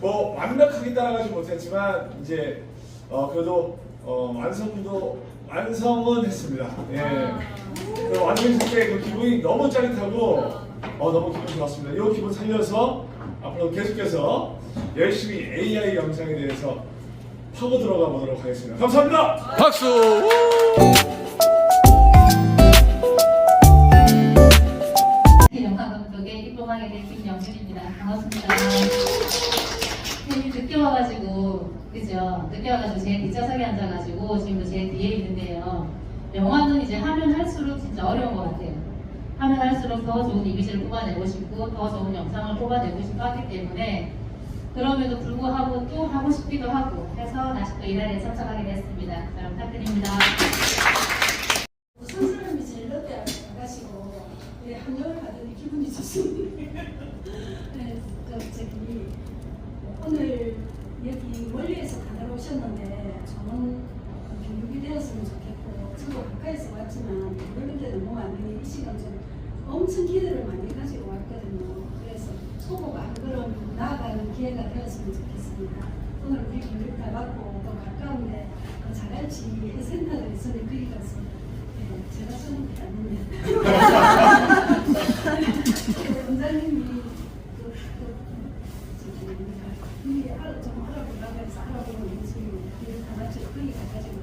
뭐 완벽하게 따라가지 못했지만 이제 어 그래도 어 완성도 완성은 했습니다. 예. 그 완성했을 때 그 기분이 너무 짜릿하고 어 너무 기분 좋았습니다. 이 기분 살려서 앞으로 계속해서 열심히 AI 영상에 대해서 파고 들어가 보도록 하겠습니다. 감사합니다. 박수! 영화 감독에 입봉하게 된 김영준입니다. 반갑습니다. 괜히 늦게 와가지고, 그죠? 늦게 와가지고 제 뒷좌석에 앉아가지고 지금도 제 뒤에 있는데요. 영화는 이제 하면 할수록 진짜 어려운 것 같아요. 하면 할수록 더 좋은 이미지를 뽑아내고 싶고, 더 좋은 영상을 뽑아내고 싶어 하기 때문에, 그럼에도 불구하고 또 하고 싶기도 하고 해서 다시 또이 자리에 참석하게 됐습니다. 잘 부탁드립니다. 선생님이 제일 롯데 가가지고 우리 한정을 받으니 기분이 좋습니다. 네, 저 저기 오늘 여기 멀리에서 다들 오셨는데 좋은 교육이 되었으면 좋겠고 저도 가까이서 왔지만 멀는데 너무 많으니 이 시간 좀 엄청 기대를 많이 가지고 왔거든요. 그래서 초보가 한 걸음 나아가는 기회가 되었으면 좋겠습니다. 오늘 우리 교육 다 받고 또 가까운데 더 잘할지 센터들 있으니 거기 가서 네, 제가 게 아니면 원장님이 그, 그, 저기 좀 알아보려고 해서 알아보는 모습입니다. 이를 다 같이 거기 가가지고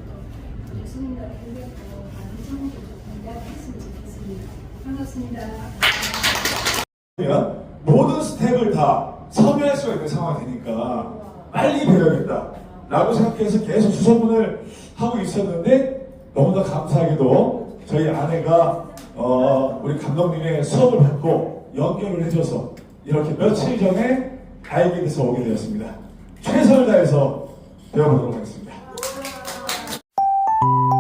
힘들고 다른 정보도 좀 이야기했으면 좋겠습니다. 반갑습니다. 모든 스텝을 다 섭외할 수가 있는 상황이 되니까 빨리 배워야겠다 라고 생각해서 계속 수소문을 하고 있었는데 너무나 감사하게도 저희 아내가 어, 우리 감독님의 수업을 받고 연결을 해줘서 이렇게 며칠 전에 알게 돼서 오게 되었습니다 최선을 다해서 배워보도록 하겠습니다 you